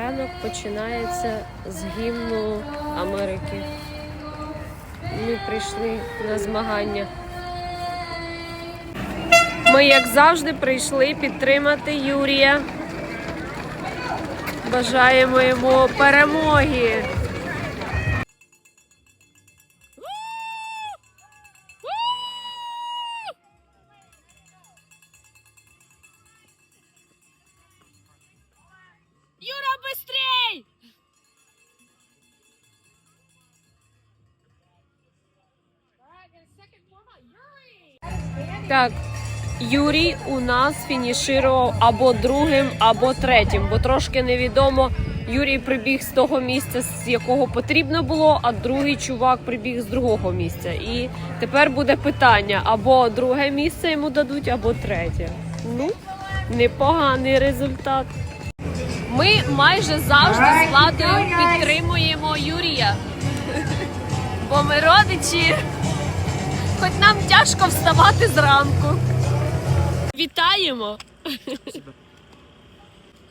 Ранок починається з гімну Америки. Ми прийшли на змагання. Ми, як завжди, прийшли підтримати Юрія. Бажаємо йому перемоги. Так, Юрій у нас фінішував або другим, або третім, бо трошки невідомо. Юрій прибіг з того місця, з якого потрібно було, а другий чувак прибіг з другого місця. І тепер буде питання: або друге місце йому дадуть, або третє. Ну, непоганий результат. Ми майже завжди з владою підтримуємо Юрія. Бо ми родичі. Хоч нам тяжко вставати зранку. Вітаємо!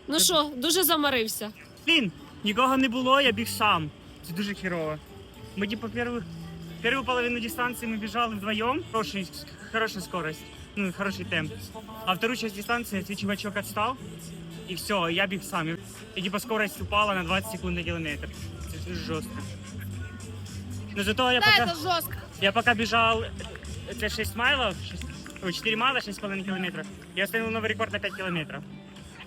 Ну що, дуже замарився. Блін, нікого не було, я біг сам. Це дуже херово. Ми типу першу, першу половину дистанції ми біжали вдвоєм, хороший, хороша скорость, ну, хороший темп. А вторую часть дистанции цей чувачок отстал, и все, я біг сам. И типа скорость упала на 20 секунд на километр. Це дуже жорстко. Но зато я пока, жестко. я пока біжав, це 6 майлів, 6, ой, 4 майла, 6,5 кілометрів. Я встановив новий рекорд на 5 кілометрів.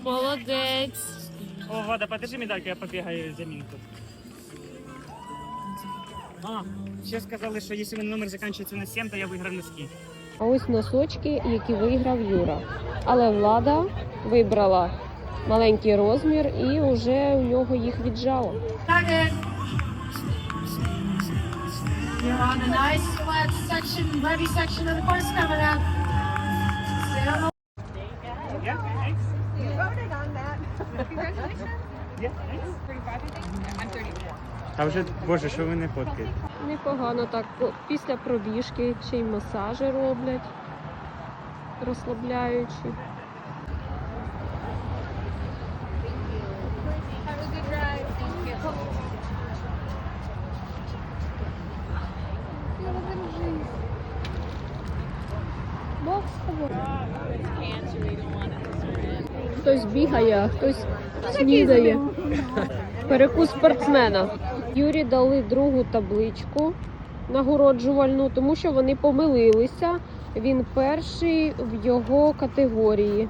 Молодець. О, Влада, подержи медальку, я побігаю за мінку. А, ще сказали, що якщо мене номер закінчується на 7, то я виграв носки. А ось носочки, які виграв Юра. Але влада вибрала маленький розмір і вже у нього їх віджало. Started. You're on a nice flat section, levy section of the course coming up. Stay on the Yeah, thanks. You voted on that. Congratulations. Yeah, thanks. 35, I think. I'm 34. А вже, боже, що ви не фоткаєте? Непогано так. Після пробіжки ще й масажі роблять, розслабляючи. Хтось бігає, хтось снідає. Перекус спортсмена. Юрі дали другу табличку нагороджувальну, тому що вони помилилися. Він перший в його категорії.